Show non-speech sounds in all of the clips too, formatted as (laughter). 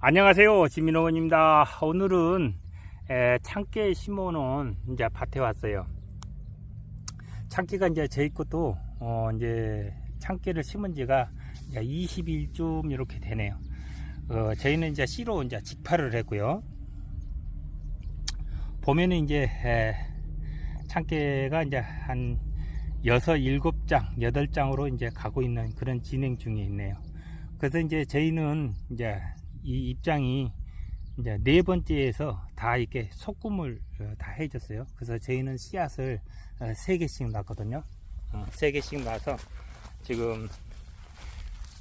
안녕하세요. 지민호원입니다. 오늘은 에, 창깨 심어놓은 이제 밭에 왔어요. 창깨가 이제 저희 것도 어, 이제 창깨를 심은 지가 20일쯤 이렇게 되네요. 어, 저희는 이제 씨로 이제 직파를 했고요. 보면은 이제 에, 창깨가 이제 한 6, 7장, 8장으로 이제 가고 있는 그런 진행 중에 있네요. 그래서 이제 저희는 이제 이 입장이 이제 네 번째에서 다 이렇게 소금을 어, 다 해줬어요. 그래서 저희는 씨앗을 어, 세 개씩 놨거든요. 어, 세 개씩 놔서 지금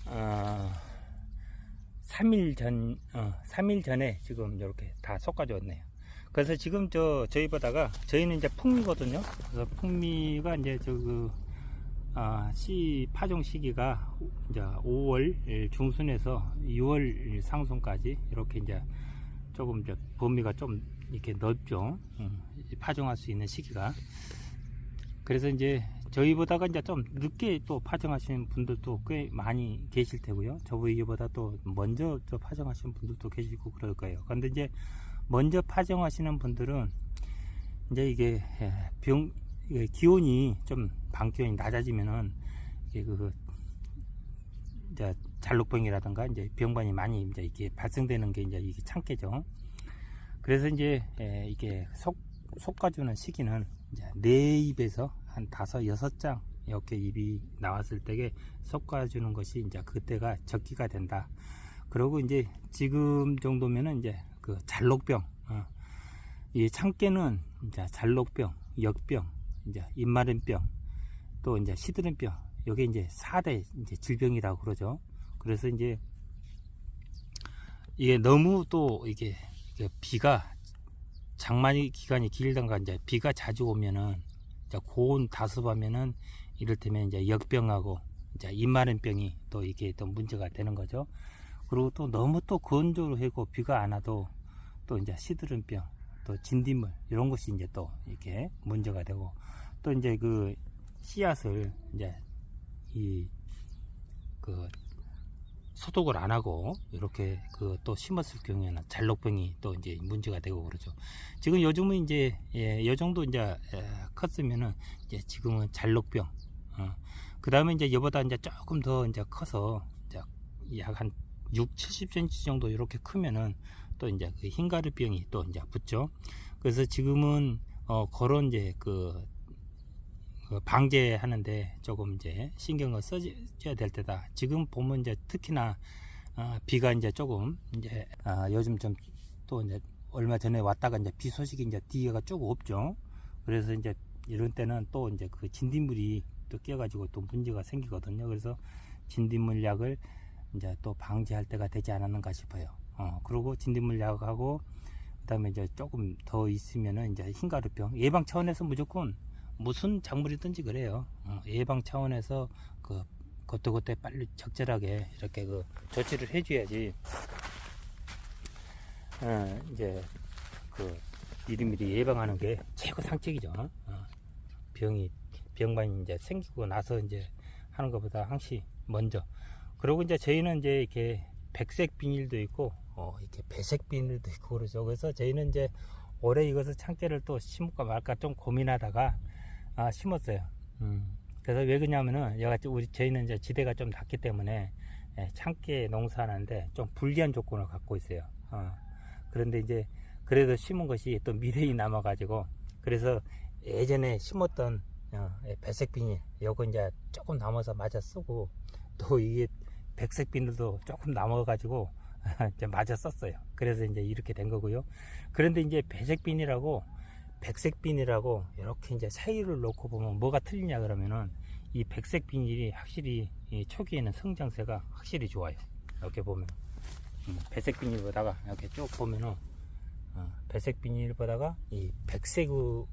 어, 3일 전, 어, 3일 전에 지금 이렇게 다 솎아줬네요. 그래서 지금 저 저희 보다가 저희는 이제 풍미거든요. 그래서 풍미가 이제 저그 아, 씨 파종 시기가 이제 5월 중순에서 6월 상순까지 이렇게 이제 조금 이제 범위가 좀 이렇게 넓죠. 음, 파종할 수 있는 시기가. 그래서 이제 저희보다가 이제 좀 늦게 또 파종하시는 분들도 꽤 많이 계실 테고요. 저희보다 또 먼저 저 파종하시는 분들도 계시고 그럴 거예요. 그런데 이제 먼저 파종하시는 분들은 이제 이게 예, 병 기온이 좀 방기온이 낮아지면은 이게 그 이제 잘록병이라든가 이제 병반이 많이 이제 이게 발생되는 게 이제 이게 창깨죠. 그래서 이제 예, 이게 속 솎아주는 시기는 이제 네 입에서 한 다섯 여섯 장 이렇게 입이 나왔을 때에 솎아주는 것이 이제 그때가 적기가 된다. 그리고 이제 지금 정도면은 이제 그 잘록병, 어. 이 창깨는 이제 잘록병, 역병, 이제 입마른병, 또 이제 시드름병, 요게 이제 4대 이제 질병이라고 그러죠. 그래서 이제 이게 너무 또 이게, 이게 비가 장마니 기간이 길던가 이제 비가 자주 오면은 고온 다습하면은 이를테면 이제 역병하고 이제 입마른병이 또 이게 또 문제가 되는 거죠. 그리고 또 너무 또 건조를 하고 비가 안 와도 또 이제 시드름병, 또 진딧물 이런 것이 이제 또 이렇게 문제가 되고 또 이제 그 씨앗을 이제 이 그 소독을 안 하고 이렇게 그 또 심었을 경우에는 잘록병이 또 이제 문제가 되고 그러죠. 지금 요즘은 이제 예, 요 정도 이제 에, 컸으면은 이제 지금은 잘록병. 어. 그 다음에 이제 여보다 이제 조금 더 이제 커서 이제 약한 6, 70cm 정도 이렇게 크면은 또 이제 그 흰가루병이 또 이제 붙죠. 그래서 지금은 어 그런 이제 그, 그 방제하는데 조금 이제 신경을 써줘야 될 때다. 지금 보면 이제 특히나 어 비가 이제 조금 이제 아 요즘 좀 또 이제 얼마 전에 왔다가 이제 비 소식이 이제 뒤에가 조금 없죠. 그래서 이제 이런 때는 또 이제 그 진딧물이 또 끼어가지고 또 문제가 생기거든요. 그래서 진딧물 약을 이제 또 방지할 때가 되지 않았는가 싶어요. 어, 그리고 진딧물 약하고 그다음에 이제 조금 더 있으면은 이제 흰가루병 예방 차원에서 무조건 무슨 작물이든지 그래요. 어, 예방 차원에서 그 그때 그때 빨리 적절하게 이렇게 그 조치를 해줘야지. 어, 이제 그 미리미리 예방하는 게 최고 상책이죠. 어, 병이 병만이 이제 생기고 나서 이제 하는 것보다 항시 먼저. 그리고 이제 저희는 이제 이렇게 백색 비닐도 있고 어, 이렇게 배색 비닐도 있고 그러죠. 그래서 저희는 이제 올해 이것을 창깨를 또 심을까 말까 좀 고민하다가 아, 심었어요. 음. 그래서 왜 그러냐면은 여기 우리 저희는 이제 지대가 좀 낮기 때문에 예, 창깨 농사하는데 좀 불리한 조건을 갖고 있어요. 어. 그런데 이제 그래도 심은 것이 또 미래에 남아가지고 그래서 예전에 심었던 어, 예, 배색 비닐 요거 이제 조금 남아서 맞아 쓰고 또 이게 백색 비닐도 조금 남아가지고 (laughs) 이제 맞아 썼어요. 그래서 이제 이렇게 된 거고요. 그런데 이제 배색 비닐하고 백색 비닐하고 이렇게 이제 사이를 놓고 보면 뭐가 틀리냐 그러면은 이 백색 비닐이 확실히 이 초기에는 성장세가 확실히 좋아요. 이렇게 보면 음, 배색 비닐보다가 이렇게 쭉 보면은 어, 배색 비닐보다가 이 백색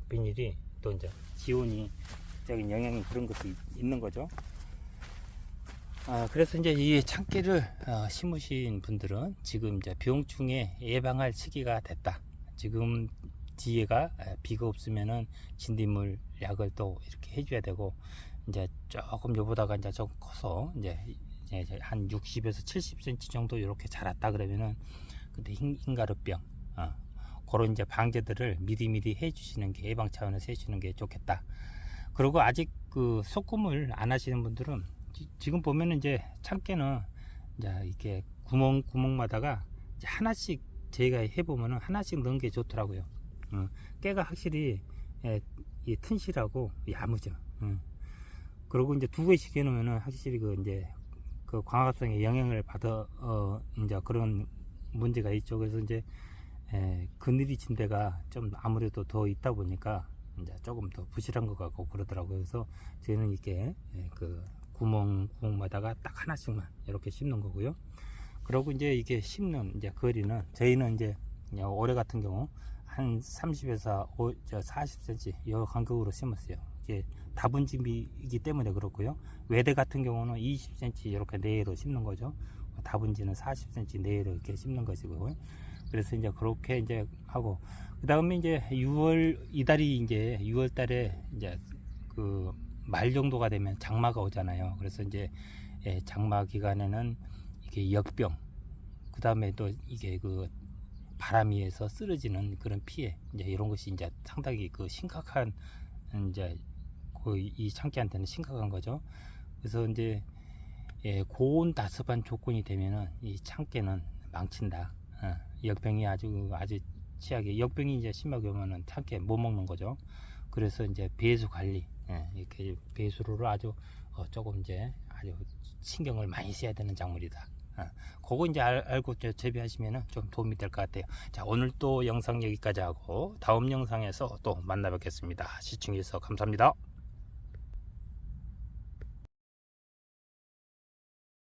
비닐이 또 이제 기온이 적인 영향이 그런 것도 있- 있는 거죠. 아, 그래서 이제 이 참깨를 어, 심으신 분들은 지금 이제 병충해 예방할 시기가 됐다. 지금 뒤에가 에, 비가 없으면은 진딧물 약을 또 이렇게 해줘야 되고 이제 조금 요보다가 이제 좀 커서 이제 이제 한 60에서 70cm 정도 이렇게 자랐다 그러면은 흰, 흰가루병 어, 그런 이제 방제들을 미리미리 해주시는 게 예방 차원에서 해주시는 게 좋겠다. 그리고 아직 그 소금을 안 하시는 분들은 지- 지금 보면은 이제 참깨는 이제 이렇게 구멍 구멍마다가 이제 하나씩 저희가 해보면은 하나씩 넣은 게 좋더라고요. 어, 깨가 확실히 예, 이 튼실하고 야무져. 어. 그리고 이제 두 개씩 해놓으면은 확실히 그 이제 그 광합성에 영향을 받아 어 이제 그런 문제가 있죠. 그래서 이제 에, 그늘이 진 데가 좀 아무래도 더 있다 보니까 이제 조금 더 부실한 것 같고 그러더라고요. 그래서 저희는 이렇게 에, 그 구멍 구멍마다가 딱 하나씩만 이렇게 심는 거고요. 그리고 이제 이게 심는 이제 거리는 저희는 이제 올해 같은 경우 한 30에서 5, 저 40cm 이 간격으로 심었어요. 이게 다분지이기 때문에 그렇고요. 외대 같은 경우는 20cm 이렇게 내외로 심는 거죠. 다분지는 40cm 내외로 이렇게 심는 것이고요. 그래서 이제 그렇게 이제 하고 그 다음에 이제 6월 이달이 이제 6월 달에 이제 그 말 정도가 되면 장마가 오잖아요. 그래서 이제 예, 장마 기간에는 이게 역병 그 다음에 또 이게 그 바람이에서 쓰러지는 그런 피해 이제 이런 것이 이제 상당히 그 심각한 이제 그이 참깨한테는 심각한 거죠. 그래서 이제 예, 고온 다습한 조건이 되면은 이 참깨는 망친다. 어, 역병이 아주 아주 취약해. 역병이 이제 심하게 오면은 참깨 못 먹는 거죠. 그래서 이제 배수 관리 예, 이렇게 배수를 아주 어, 조금 이제 아주 신경을 많이 써야 되는 작물이다. 어, 그거 이제 알, 알고 이제 재배하시면은 좀 도움이 될 것 같아요. 자, 오늘 또 영상 여기까지 하고 다음 영상에서 또 만나 뵙겠습니다. 시청해주셔서 감사합니다.